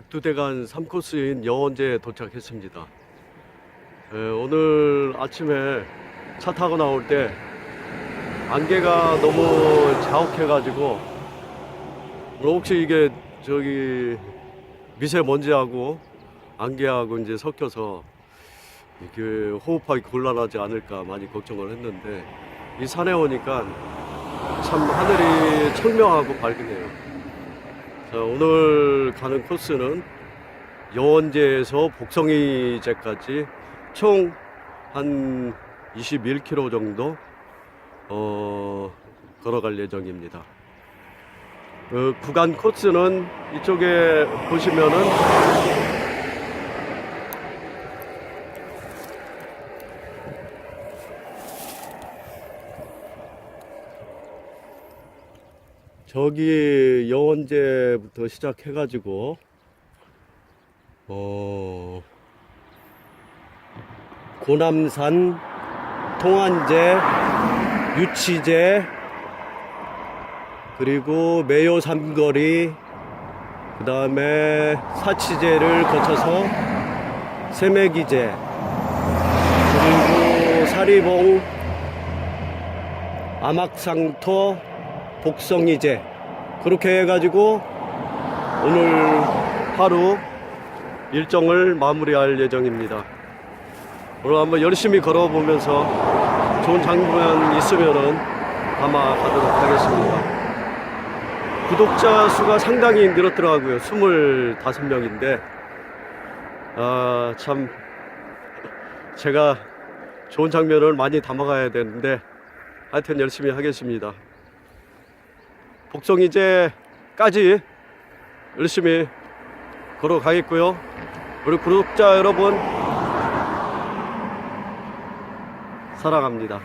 백두대간 3코스인 여원제에 도착했습니다. 에, 오늘 아침에 차 타고 나올 때 안개가 너무 자욱해가지고 오늘 혹시 이게 저기 미세먼지하고 안개하고 이제 섞여서 이게 호흡하기 곤란하지 않을까 많이 걱정을 했는데 이 산에 오니까 참 하늘이 청명하고 밝으네요. 자, 오늘 가는 코스는 여원제에서 복성이제까지 총 한 21km 정도 어, 걸어갈 예정입니다. 그 구간 코스는 이쪽에 보시면은 저기 여원제부터 시작해가지고 어 고남산 통안제 유치제 그리고 매요 삼거리 그 다음에 사치제를 거쳐서 세매기제 그리고 사리봉 암악상토 복성이제 그렇게 해가지고 오늘 하루 일정을 마무리할 예정입니다. 오늘 한번 열심히 걸어보면서 좋은 장면 있으면은 아마 가도록 하겠습니다. 구독자 수가 상당히 늘었더라고요. 25명인데, 아, 참, 제가 좋은 장면을 많이 담아가야 되는데, 하여튼 열심히 하겠습니다. 복성 이제까지 열심히 걸어가겠고요. 우리 구독자 여러분 사랑합니다.